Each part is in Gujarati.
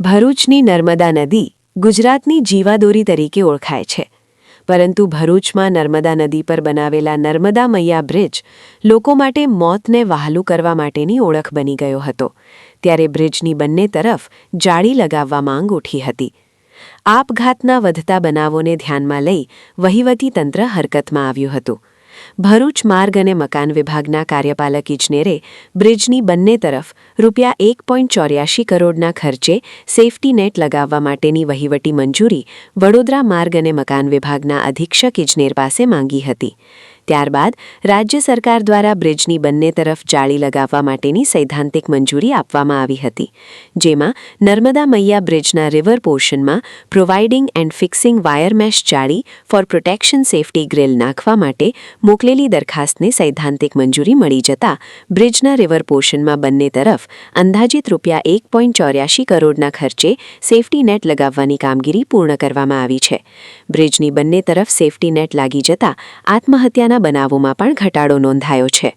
ભરૂચની નર્મદા નદી ગુજરાતની જીવાદોરી તરીકે ઓળખાય છે. પરંતુ ભરૂચમાં નર્મદા નદી પર બનાવેલા નર્મદા મૈયા બ્રિજ લોકો માટે મોતને વહાલું કરવા માટેની ઓળખ બની ગયો હતો. ત્યારે બ્રિજની બંને તરફ જાળી લગાવવા માંગ ઉઠી હતી. આપઘાતના વધતા બનાવોને ધ્યાનમાં લઈ વહીવટીતંત્ર હરકતમાં આવ્યું હતું. ભરૂચ માર્ગ અને મકાન વિભાગના કાર્યપાલક ઇજનેરે બ્રિજની બંને તરફ રૂપિયા એક પોઈન્ટ ચોર્યાશી કરોડના ખર્ચે સેફટી નેટ લગાવવા માટેની વહીવટી મંજૂરી વડોદરા માર્ગ અને મકાન વિભાગના અધિક્ષક ઇજનેર પાસે માંગી હતી. ત્યારબાદ રાજ્ય સરકાર દ્વારા બ્રિજની બંને તરફ જાળી લગાવવા માટેની સૈદ્ધાંતિક મંજૂરી આપવામાં આવી હતી, જેમાં નર્મદા મૈયા બ્રિજના river પોર્શનમાં providing and fixing wire mesh જાળી ફોર પ્રોટેક્શન સેફટી ગ્રીલ નાખવા માટે મોકલેલી દરખાસ્તને સૈદ્ધાંતિક મંજૂરી મળી જતા બ્રિજના રિવર પોર્શનમાં બંને તરફ અંદાજિત રૂપિયા એક પોઈન્ટ ચોર્યાશી કરોડના ખર્ચે સેફટી નેટ લગાવવાની કામગીરી પૂર્ણ કરવામાં આવી છે. બ્રિજની બંને તરફ સેફટી નેટ લાગી જતા આત્મહત્યાના બનાવોમાં પણ ઘટાડો નોંધાયો છે.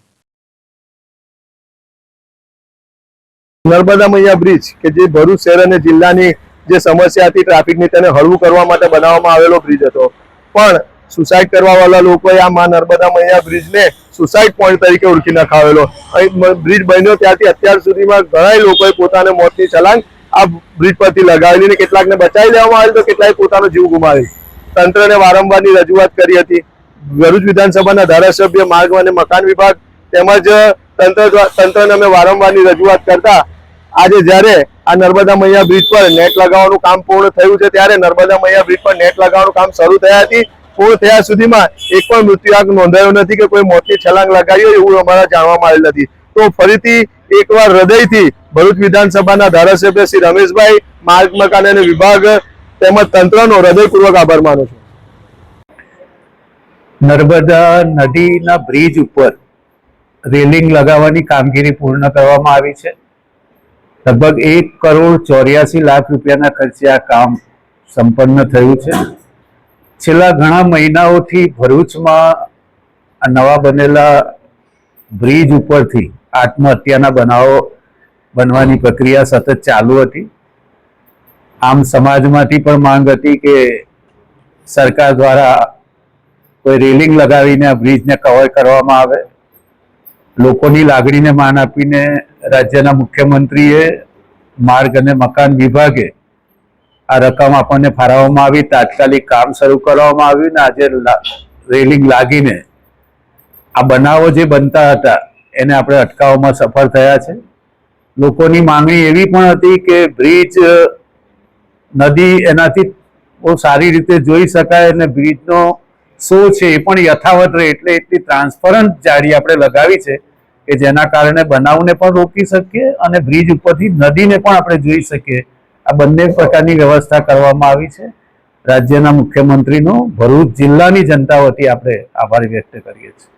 નર્મદા મૈયા બ્રિજ, કે જે ભરૂચ શહેર અને જિલ્લાની જે સમસ્યા હતી ટ્રાફિકની, તેને હળવું કરવા માટે બનાવવામાં આવેલો બ્રિજ હતો. પણ સુસાઇડ કરવા વાળા લોકોએ આ મા નર્મદા મૈયા બ્રિજને સુસાઇડ પોઈન્ટ તરીકે ઓળખી નખાવેલો. બ્રિજ બન્યો ત્યારથી અત્યાર સુધીમાં ઘણા લોકોએ પોતાને મોતની છલાંગ આ બ્રિજ પરથી લગાવેલી ને કેટલાકને બચાવી લેવામાં આવેલ, તો કેટલાય પોતાનો જીવ ગુમાવેલ તંત્રને વારંવારની રજૂઆત કરી હતી. ભરૂચ વિધાનસભાના ધારાસભ્ય માર્ગ અને મકાન વિભાગ તેમજ તંત્ર તંત્રને અમે વારંવારની રજૂઆત કરતા આજે જ્યારે આ નર્મદા મૈયા બ્રિજ પર નેટ લગાવવાનું કામ પૂર્ણ થયું છે ત્યારે નર્મદા મૈયા બ્રિજ પર નેટ લગાવવાનું કામ શરૂ થયા હતી. પૂર્ણ થયા સુધીમાં એક પણ મૃત્યુઆંક નોંધાયો નથી કે કોઈ મોતની છલાંગ લગાવી હોય એવું અમારા જાણવામાં આવેલ નથી. તો ફરીથી એકવાર હૃદયથી ભરૂચ વિધાનસભાના ધારાસભ્ય શ્રી રમેશભાઈ, માર્ગ, મકાન અને વિભાગ તેમજ તંત્રનો હૃદયપૂર્વક આભાર માનું છું. નર્મદા નદીના બ્રિજ ઉપર રેલિંગ લગાવવાની કામગીરી પૂર્ણ કરવામાં આવી છે. લગભગ એક કરોડ ચોર્યાસી લાખ રૂપિયાના ખર્ચે આ કામ સંપન્ન થયું છે. છેલ્લા ઘણા મહિનાઓથી ભરૂચમાં આ નવા બનેલા બ્રિજ ઉપરથી આત્મહત્યાના બનાવો બનવાની પ્રક્રિયા સતત ચાલુ હતી. આમ સમાજમાંથી પણ માંગ હતી કે સરકાર દ્વારા કોઈ રેલિંગ લગાવીને આ બ્રિજને કવર કરવામાં આવે, લોકોની લાગણીને માન આપીને રાજ્યના મુખ્યમંત્રીએ માર્ગ અને મકાન વિભાગે આ રકમ આપણને ફાળવવામાં આવી, તાત્કાલિક કામ શરૂ કરવામાં આવ્યું ને આજે રેલિંગ લાગીને આ બનાવો જે બનતા હતા એને આપણે અટકાવવામાં સફળ થયા છે. લોકોની માંગણી એવી પણ હતી કે બ્રિજ, નદી એનાથી બહુ સારી રીતે જોઈ શકાય અને બ્રિજનો શો છે એ પણ યથાવત રહે એટલે એટલી ટ્રાન્સપરન્ટ જાળી આપણે લગાવી છે કે જેના કારણે બનાવને પણ રોકી શકીએ અને બ્રિજ ઉપરથી નદીને પણ આપણે જોઈ શકીએ. આ બંને પ્રકારની વ્યવસ્થા કરવામાં આવી છે. રાજ્યના મુખ્યમંત્રીનો ભરૂચ જિલ્લાની જનતા વતી આપણે આભાર વ્યક્ત કરીએ છીએ.